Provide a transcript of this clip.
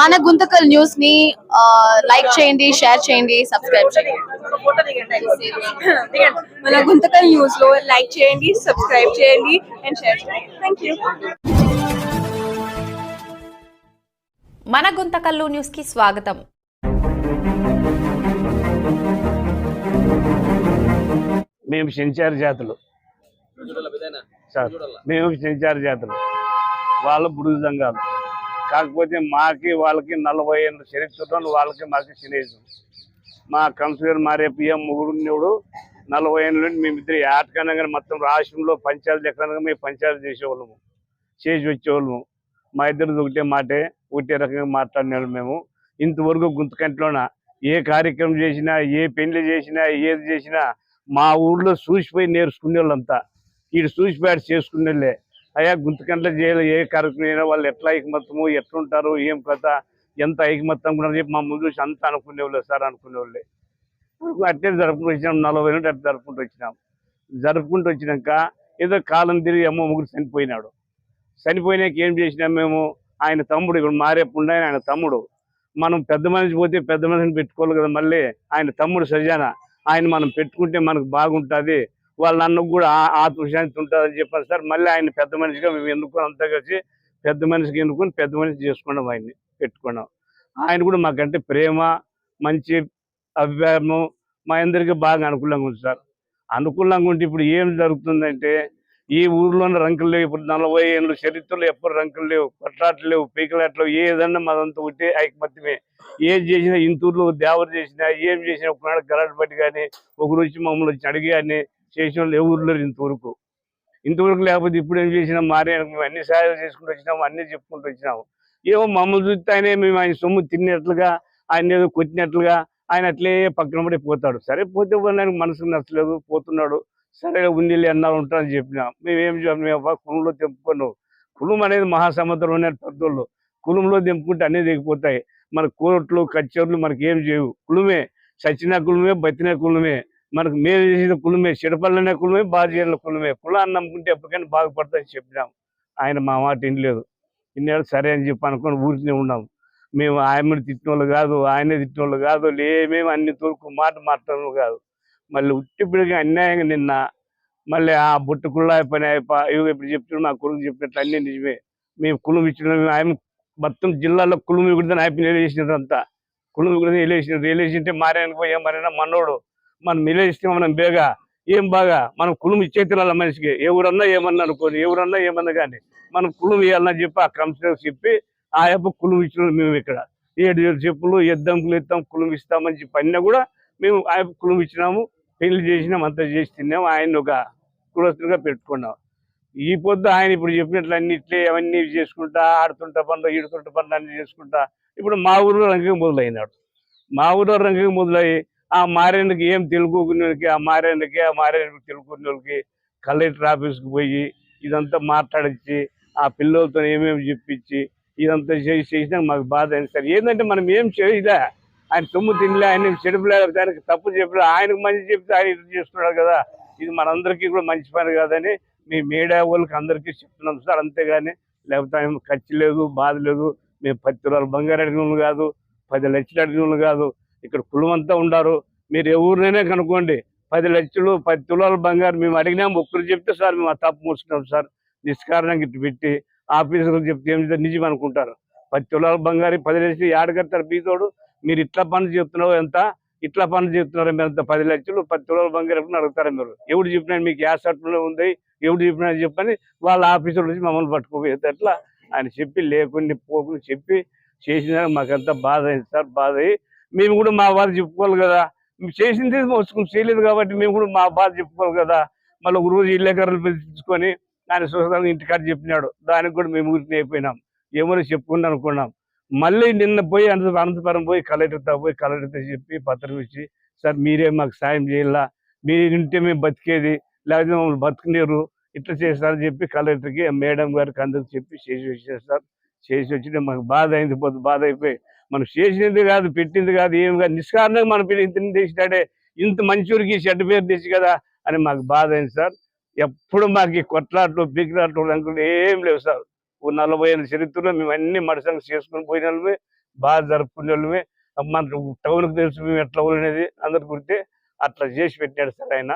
మన గుంతకల్ న్యూస్ని లైక్ చేయండి షేర్ చేయండి సబ్స్క్రైబ్ చేయండి. మన గుంతకల్ న్యూస్లో లైక్ చేయండి సబ్స్క్రైబ్ చేయండి అండ్ షేర్ చేయండి. థ్యాంక్ యూ మన గుంతకల్లు న్యూస్కి స్వాగతం. మేము సెంచారి జాతులు. మేము సెంచారి జాతులు. వాళ్ళు బుడుగు సంఘాలు. కాకపోతే మాకి వాళ్ళకి నలభై ఏళ్ళ చరిత్ర వాళ్ళకి మాకు సినేజం. మా కన్సూలర్ మారే పిఎం ముగ్గురు నలభై ఏళ్ళ నుండి మేమిద్దరు ఆటకనగా మొత్తం రాష్ట్రంలో పంచాయతీ ఎక్కడనగా మేము పంచాయతీ చేసేవాళ్ళము. చేసి వచ్చేవాళ్ళము. మా ఇద్దరు ఒకటే మాటే ఒకటే రకంగా మాట్లాడినాడు మేము. ఇంతవరకు గుంతకంట్లోన ఏ కార్యక్రమం చేసినా ఏ పెళ్ళి చేసినా ఏది చేసినా మా ఊర్లో చూసిపోయి నేర్చుకునే వాళ్ళంతా వీడు చూసిపోయాడు చేసుకునే వాళ్ళే అయ్యా గుంతకంట్ల చేయాలి ఏ కార్యక్రమం వాళ్ళు ఎట్లా ఐకమత్యము ఎట్లుంటారు ఏం కథ ఎంత ఐకమత్యం కూడా చెప్పి మా ముందు చూసి అంత అనుకునేవాళ్ళు సార్ అనుకునేవాళ్ళు. అట్లే జరుపుకుంటూ వచ్చినాం నలభై నుండి అట్లా జరుపుకుంటూ వచ్చినాం. జరుపుకుంటూ వచ్చినాక ఏదో కాలం తిరిగి అమ్మ ముగ్గురు చనిపోయినాడు. చనిపోయినాక ఏం చేసినాం మేము? ఆయన తమ్ముడు ఇక్కడ మారేపుండ ఆయన తమ్ముడు. మనం పెద్ద మనిషి పోతే పెద్ద మనిషిని పెట్టుకోవాలి కదా మళ్ళీ. ఆయన తమ్ముడు సజానా. ఆయన మనం పెట్టుకుంటే మనకు బాగుంటుంది. వాళ్ళ నన్ను కూడా ఆత్మశాంతి ఉంటుందని చెప్పారు సార్. మళ్ళీ ఆయన పెద్ద మనిషిగా మేము ఎన్నుకుని అంతా కలిసి పెద్ద మనిషికి ఎన్నుకొని పెద్ద మనిషి చేసుకున్నాం ఆయన్ని పెట్టుకున్నాం. ఆయన కూడా మాకంటే ప్రేమ మంచి అభిప్రాయము మా అందరికీ బాగా అనుకూలంగా ఉంది సార్. అనుకూలంగా ఉంటే ఇప్పుడు ఏం జరుగుతుందంటే ఈ ఊర్లోనే రంకులు లేవు. ఇప్పుడు నలభై ఏళ్ళు చరిత్రలో ఎప్పుడు రంకులు లేవు కొట్లాట్లు లేవు పీకలాట్లు ఏదన్నా మాదంతా ఉంటే ఐకమత్యమే. ఏం చేసినా ఇంతూరులో దేవరు చేసినా ఏం చేసినా ఒకనాడు గలాట్ పట్టి కానీ ఒకరు వచ్చి మమ్మల్ని వచ్చి అడిగి కానీ చేసిన వాళ్ళు ఎవరు లేరు ఇంతవరకు. ఇంతవరకు లేకపోతే ఇప్పుడు ఏం చేసినాం? మారే మేము అన్ని సహాయాలు చేసుకుంటూ వచ్చినాము అన్ని చెప్పుకుంటూ వచ్చినాము. ఏమో మమ్మల్ని చూస్తే ఆయనే మేము ఆయన సొమ్ము తిన్నట్లుగా ఆయన ఏదో కొట్టినట్లుగా ఆయన అట్లే పక్కన పడి పోతాడు. సరే పోతే పోనీ ఆయనకు మనసుకు నచ్చలేదు పోతున్నాడు. సరే ఉంది అన్నా ఉంటారని చెప్పినా. మేమేం చెప్పిన మేము కులంలో తెంపుకున్నావు కులం అనేది మహాసముద్రం అనే పెద్దోళ్ళు. కులంలో తెంపుకుంటే అన్నీ దిగిపోతాయి మన కోర్టులు కచేరులు మనకి ఏం చేయవు. కులమే. చచ్చిన కులమే బతిన కులమే. మనకు మేలు చేసిన కులమే చెడపల్లనే కులమే బాధ్యతల కులమే కులాన్ని నమ్ముకుంటే ఎప్పటికైనా బాగుపడతాయని చెప్పినాం. ఆయన మా మాట వినలేదు. ఇన్నేళ్ళు సరే అని చెప్పి అనుకొని ఊరికనే ఉన్నాం. మేము ఆయన తిట్టిన వాళ్ళు కాదు ఆయనే తిట్టిన వాళ్ళు కాదు లేమేమి అన్ని తూర్పు మాట మాట్లాడడం కాదు. మళ్ళీ ఉట్టిప్పుడుగా అన్యాయంగా నిన్న మళ్ళీ ఆ బుట్టు కుళ్ళాయి పని అయిపో ఇవి ఇప్పుడు చెప్తున్నాం మా కులం చెప్పినట్లు అన్నీ నిజమే. మేము కులం ఇచ్చిన ఆయన మొత్తం జిల్లాలో కులం కూడా ఆయన నిలేసినారు అంతా. కులం కూడా నిలేసినారు నిలేసింటే మారానికి పోయి మారైనా మనోడు మనం ఇష్టం మనం బేగా ఏం బాగా మనం కులం ఇచ్చే తినాల మనిషికి ఎవరన్నా ఏమన్నా అనుకోని ఎవరన్నా ఏమన్నా కానీ మనం కులం ఇవ్వాలని చెప్పి ఆ కమిషనర్ చెప్పి ఆ యొక్క కులం ఇచ్చిన మేము ఇక్కడ. ఏడు ఏడు చెప్పులు ఎద్దంకులు ఇస్తాం కులం ఇస్తామని చెప్పి అన్నా కూడా మేము ఆ యొక్క కులం ఇచ్చినాము పెళ్ళి చేసినాం అంతా చేసి తిన్నాము ఆయన ఒక కులస్తులుగా పెట్టుకున్నాం. ఈ పొద్దు ఆయన ఇప్పుడు చెప్పినట్లు అన్ని ఇట్లే అవన్నీ చేసుకుంటా ఆడుతుంటా పనులు ఈడుతుంటా పనులు అన్ని చేసుకుంటా ఇప్పుడు మా ఊరిలో రంగం మొదలైనాడు. మా ఊరిలో రంగం మొదలయ్యి ఆ మారేందుకు ఏం తెలుగుకునేకి ఆ మారేందుకే ఆ మారేందుకు తెలుగుకునేకి వాళ్ళకి కలెక్టర్ ఆఫీస్కి పోయి ఇదంతా మాట్లాడించి ఆ పిల్లలతో ఏమేమి చెప్పించి ఇదంతా చేసి చేసినా మాకు బాధ అయింది. సార్ ఏంటంటే మనం ఏం చేయలే ఆయన సొమ్ము తినలే ఆయన చెడుపులే దానికి తప్పు చెప్పలే ఆయనకు మంచి చెప్తే ఆయన ఇది చేస్తున్నాడు కదా. ఇది మనందరికీ కూడా మంచి పని కాదని మీ మీడియా వాళ్ళకి అందరికీ చెప్తున్నాం సార్ అంతేగాని లేకపోతే ఆయన ఖర్చు లేదు బాధ లేదు మేము పది తులాలు బంగారు అడిగిన వాళ్ళు కాదు పది లక్షలు అడిగిన వాళ్ళు కాదు ఇక్కడ కులమంతా అంతా ఉండారు. మీరు ఎవరినైనా కనుక్కోండి. పది లక్షలు పది తులాల బంగారు మేము అడిగినాం. ఒక్కరు చెప్తే సార్ మేము ఆ తప్పు మూసుకున్నాం సార్. నిష్కారణంగా ఇటు పెట్టి ఆఫీసర్లు చెప్తే ఏం చేస్తారు? నిజం అనుకుంటారు. పది తులాల బంగారు పది లక్షలు ఆడగడతారు బీతోడు మీరు ఇట్లా పనులు చెప్తున్నావు ఎంత? ఇట్లా పనులు చెప్తున్నారు మీరు ఎంత పది లక్షలు పది తులాల బంగారు ఎప్పుడు అడుగుతారు మీరు? ఎవడు చెప్పినా మీకు ఏ సట్లో ఉంది? ఎవడు చెప్పినా చెప్పని వాళ్ళ ఆఫీసర్ నుంచి మమ్మల్ని పట్టుకోపోయేది అట్లా ఆయన చెప్పి లేకుండా పోకుండా చెప్పి చేసిన మాకంతా బాధ అయింది సార్. బాధ అయ్యి మేము కూడా మా బాధ చెప్పుకోవాలి కదా. చేసింది మోసుకుని చేయలేదు కాబట్టి మేము కూడా మా బాధ చెప్పుకోవాలి కదా. మళ్ళీ ఒక రోజు ఇల్లేకర్రలు పిలుచుకొని ఆయన సుఖంగా ఇంటికాడ చెప్పినాడు. దానికి కూడా మేము గురించి అయిపోయినాం ఏమో చెప్పుకుందాం అనుకున్నాం. మళ్ళీ నిన్న పోయి అనంత అనంతపురం పోయి కలెక్టర్తో పోయి కలెక్టర్తో చెప్పి పత్రం ఇచ్చి సార్ మీరే మాకు సాయం చేయాలా? మీరు ఉంటే మేము బతికేది. లేకపోతే మమ్మల్ని బతుకునేరు. ఇట్లా చేస్తారని చెప్పి కలెక్టర్కి మేడం గారికి అందరికి చెప్పి చేసి వచ్చేసారు సార్. చేసి వచ్చిన మాకు బాధ అయింది పోతే బాధ అయిపోయి మనం చేసినది కాదు పెట్టింది కాదు ఏం కాదు. నిష్కారణంగా మనం ఇంత తెచ్చినాడే ఇంత మంచూరికి చెడ్డ పేరు తెచ్చి కదా అని మాకు బాధ అయింది సార్. ఎప్పుడు మాకు ఈ కొట్లాట్లు బిగ్రాట్లు ఏం లేవు సార్. ఓ నలభై ఏళ్ళ చరిత్రలో మేము అన్ని మడసంగా చేసుకుని పోయిన వాళ్ళమే బాగా జరుపుకునే వాళ్ళమే మన టౌన్కి తెలుసు మేము ఎట్లా ఉండేది అందరి గుర్తే అట్లా చేసి పెట్టాడు సార్ ఆయన.